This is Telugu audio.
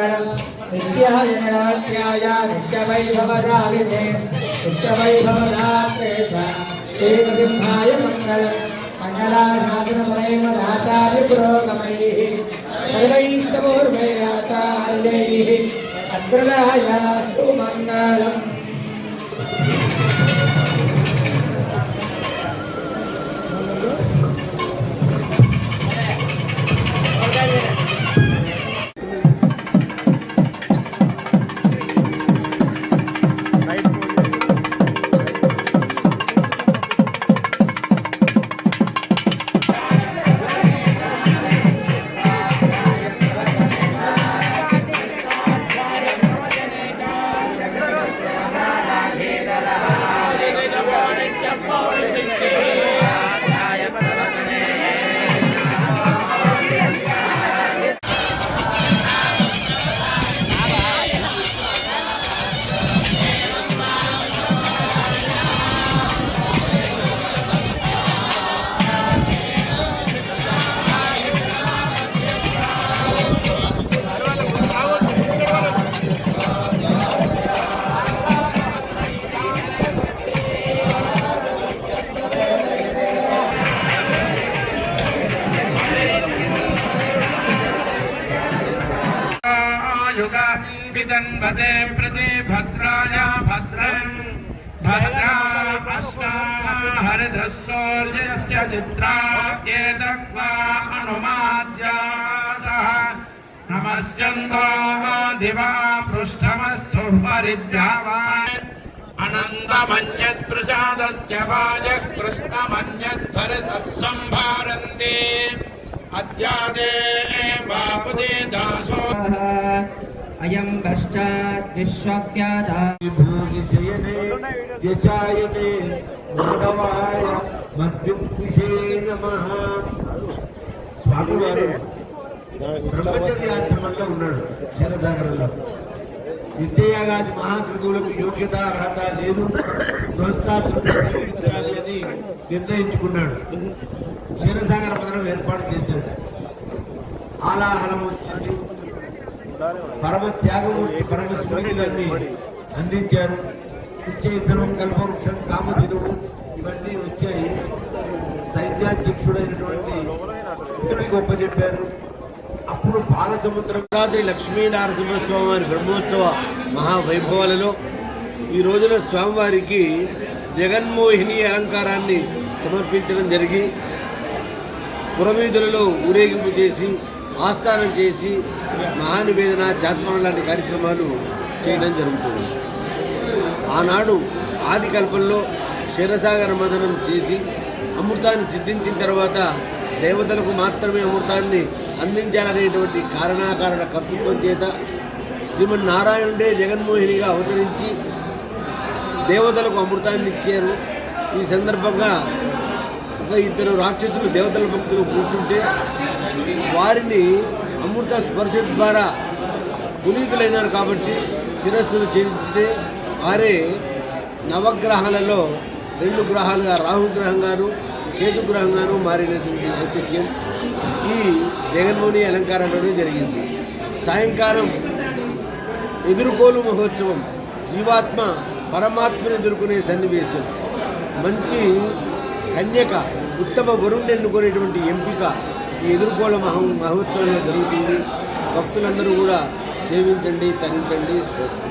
మంగళం నిత్యాయ నిరాత్యాయ నిత్యవైభవదాలినే నిత్యవైభవదాత్రే చ శ్రీమసింహాయ మంగళం మంగళాశాసనపరైమదాచార్య పురోగమైः సర్వైస్తవోర్భయాచార్యైः అగ్రదాయ సుమంగళం विदन्वते प्रति भद्राय भद्रम् हरिधस्सौर्यस्य चित्रा एतक्वा अनुमाद्या दिवा पृष्ठमस्तु परिद्यावान् अनन्तमन्यत्प्रसादस्य अद्यादे बापुदे दासो అయం పశ్చాత్ విశ్వవ్యాధాశయనే యశాయనే మాధవాయ మద్యుషే నమ స్వామి వారు ఉన్నాడు క్షీరసాగరంలో విద్యయాగాది మహాకృతులకు యోగ్యత అర్హత లేదు. గృహస్థాతులు అని నిర్ణయించుకున్నాడు. క్షీరసాగర పదనం ఏర్పాటు చేశాడు. ఆలాహలం వచ్చింది పరమ త్యాగమూర్తి పరమ స్మృతులన్నీ అందించారు. నిత్యేశ్వరం కల్పవృక్షం కామధేనువు ఇవన్నీ వచ్చాయి. సైన్యాధ్యక్షుడైనటువంటి గొప్ప ఒప్పచెప్పారు అప్పుడు బాలసముద్రం రాత్రి లక్ష్మీనారసింహ స్వామివారి బ్రహ్మోత్సవ మహావైభవాలలో ఈ రోజున స్వామివారికి జగన్మోహిని అలంకారాన్ని సమర్పించడం జరిగి పురవీధులలో ఊరేగింపు చేసి ఆస్థానం చేసి మహానివేదన జాత్మం లాంటి కార్యక్రమాలు చేయడం జరుగుతుంది. ఆనాడు ఆది కల్పంలో క్షీరసాగర మదనం చేసి అమృతాన్ని సిద్ధించిన తర్వాత దేవతలకు మాత్రమే అమృతాన్ని అందించాలనేటువంటి కారణాకారణ కర్తృత్వం చేత శ్రీమన్నారాయణుడే జగన్మోహినిగా అవతరించి దేవతలకు అమృతాన్ని ఇచ్చారు. ఈ సందర్భంగా ఒక ఇద్దరు రాక్షసులు దేవతల భక్తులు కూర్చుంటే వారిని అమృత స్పర్శ ద్వారా పునీతులైనారు కాబట్టి శిరస్సును ఛేదించితే వారే నవగ్రహాలలో రెండు గ్రహాలుగా రాహుగ్రహంగాను కేతుగ్రహంగాను మారినటువంటి ఐతిహ్యం ఈ జగన్మోహని అలంకారంలోనే జరిగింది. సాయంకాలం ఎదుర్కోలు మహోత్సవం జీవాత్మ పరమాత్మను ఎదుర్కొనే సన్నివేశం మంచి కన్యక ఉత్తమ వరుణ్ణి ఎన్నుకునేటువంటి ఎంపిక ఈ ఎదుర్కోల మహో మహోత్సవంలో జరుగుతుంది. భక్తులందరూ కూడా సేవించండి తరించండి స్వస్తి.